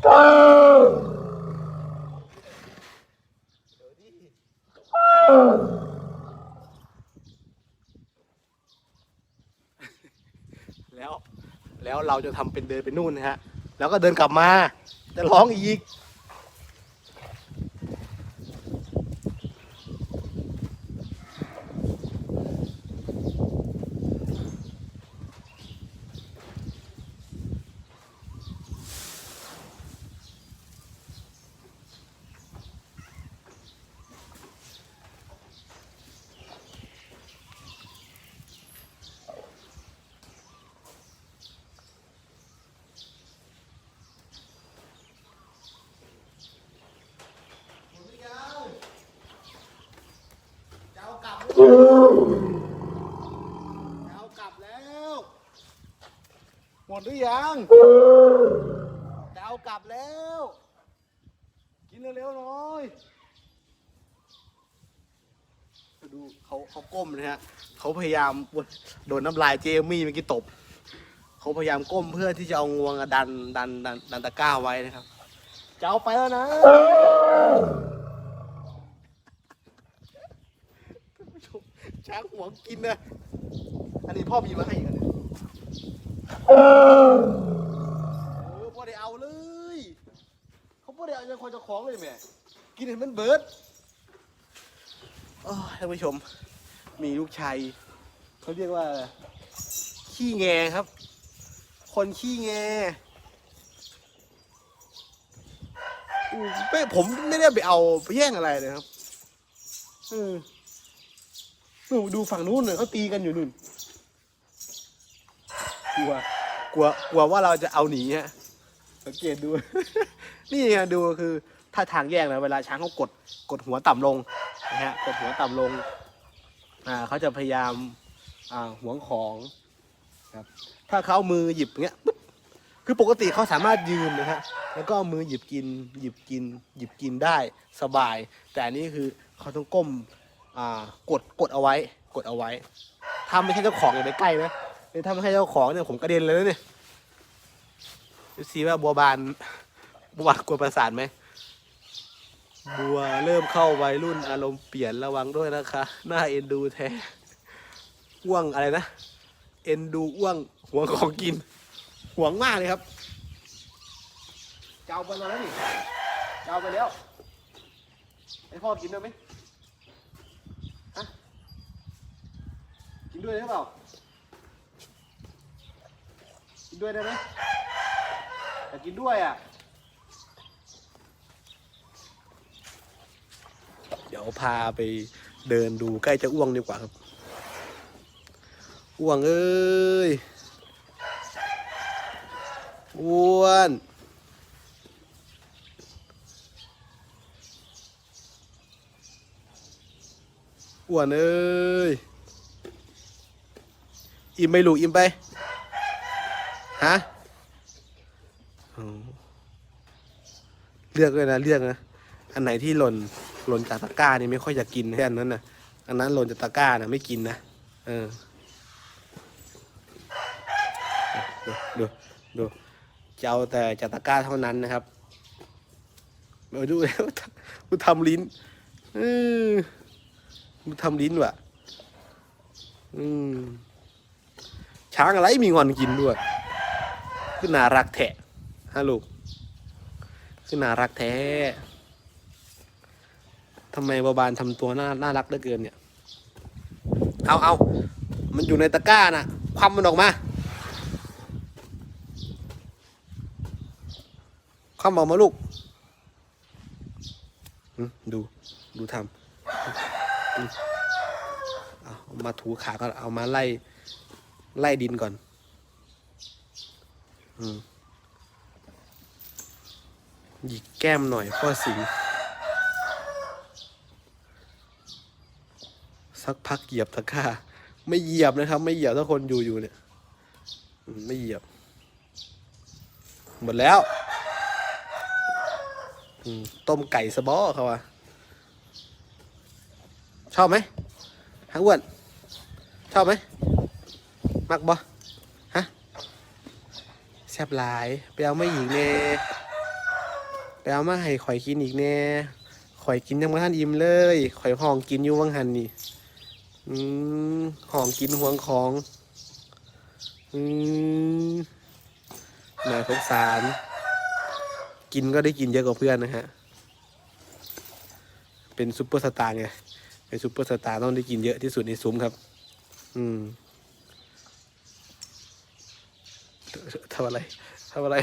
แล้ว แล้วเราจะทำเป็นเดินไปนู่นนะฮะ แล้วก็เดินกลับมา จะร้องอีก จะเอากลับจะเอากลับแล้ว หม ดหรือยังจะเอากลับแล้ว กินเร็วๆหน่อย ดูเขาเขาก้มนะฮะเขาพยายามโดนน้ำลายเจมี่เมื่อกี้ตบ เขาพยายามก้มเพื่อที่จะเอางวงอะดันดันดันดันตะกร้าไว้นะครับ จะเอาไปแล้วนะช้างหัวกินนะ อันนี้พ่อมีมาให้อีกอัน เออพ่อได้เอาเลย เขาพ่อได้เอายังคอยจะของเลยแม่กินเห็นมันเบิร์ดโอ้ท่านผู้ชม มีลูกชายเขาเรียกว่า ขี้แงครับ คนขี้แงอืมไม่ผมไม่ได้ไปเอาไปแย่งอะไรเลยครับเออดูดูฝั่งนู้นเลยเขาตีกันอยู่นู่นกลัว กลัวกลัวว่าเราจะเอาหนีฮะสังเกตดู นี่ฮะดูคือถ้าทางแยกนะเวลาช้างเขากดกดหัวต่ำลงนะฮะกดหัวต่ำลงอ่าเขาจะพยายามอ่าหวงของครับถ้าเขามือหยิบอย่างเงี้ยปุ๊บคือปกติเขาสามารถยืนนะฮะแล้วก็เอามือหยิบกินหยิบกิน หยิบกินได้สบาย แต่อันนี้คือเขาต้องก้มอ่ากดกดเอาไว้ กดเอาไว้ถ้าไม่ใช่เจ้าของอย่าไปใกล้นะ นี่ถ้าไม่ให้เจ้าของเนี่ยผมกระเด็นเลยนะเนี่ยดูสิว่าบัวบานบัวบานกลัวประสาทไหมบัวเริ่มเข้าวัยรุ่นอารมณ์เปลี่ยนระวังด้วยนะคะหน้าเอ็นดูแท้อ้วงอะไรนะ เอ็นดูอ้วงหวงของกินหวงมากเลยครับเจะเอาไปแล้วนี่เจะเอาไปแล้วให้พ่อกินด้วยไหมฮะกินด้วยได้เปล่า ด้วยได้ไหมอยากกินด้วยอะ เดี๋ยวพาไปเดินดูใกล้จะอ้วงดีกว่าครับ อ้วงเอ้ย อ้วนอ้วนเอ้ย อิ่มไหมลูกอิ่มไป ฮะเลือกเลยนะเลือกนะอันไหนที่หล่นหล่นจากตะกร้านี่ไม่ค่อยจะกินแค่นนั้นนะอันนั้นหล่นจากตะกร้านะไม่กินนะเออดูดูดูจะเอาแต่จากตะกร้าเท่านั้นนะครับมาดูแล้วกูทำลิ้นเออกูทำลิ้นว่ะ อืมช้างอะไรมีงอนกินด้วย คือน่ารักแท้ฮะลูกคือน่ารักแท้ทำไมบาบานทำตัวน่าน่ารักเหลือเกินเนี่ย เอาเอามันอยู่ในตะกร้าน่ะคว่ำมันออกมาคว่ำออกมาลูกดู ดูทำเอามาถูขาก่อนเอามาไล่ ไล่ดินก่อน หยิกแก้มหน่อยพ่อสิงสักพักเหยียบตะก้า ไม่เหยียบนะครับ ไม่เหยียบถ้าคนอยู่อยู่เนี่ย ไม่เหยียบ หมดแล้วต้มไก่สบอเขาว่าชอบไหมฮะอ้วน ชอบไหมมักบ่ ซบหลาย ไปเอาไม่หญิงเน่เอามาให้ข่อยกินอีกแน่ข่อยกินยังไม่ทันอิ่มเลย ข่อยห้องกินอยู่วังหันนี่อืมห้องกินห่วงของอืมน่าสงสาร กินก็ได้กินเยอะกว่าเพื่อนนะฮะ เป็นซุปเปอร์สตาร์ไงเป็นซุปเปอร์สตาร์ต้องได้กินเยอะที่สุดในซุ้มครับ อืม ทำอะไรทำอะไร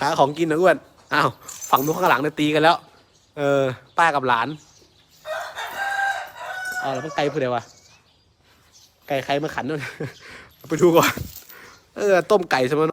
หาของกินนะอ้วนอ้าวฝั่งนู้นข้างหลังเนี่ยตีกันแล้ว เออ ป้ากับหลานเอาแล้วมันไก่ผู้ใดวะไก่ใครมาขันนู่นไปดูก่อน เออ ต้มไก่สมน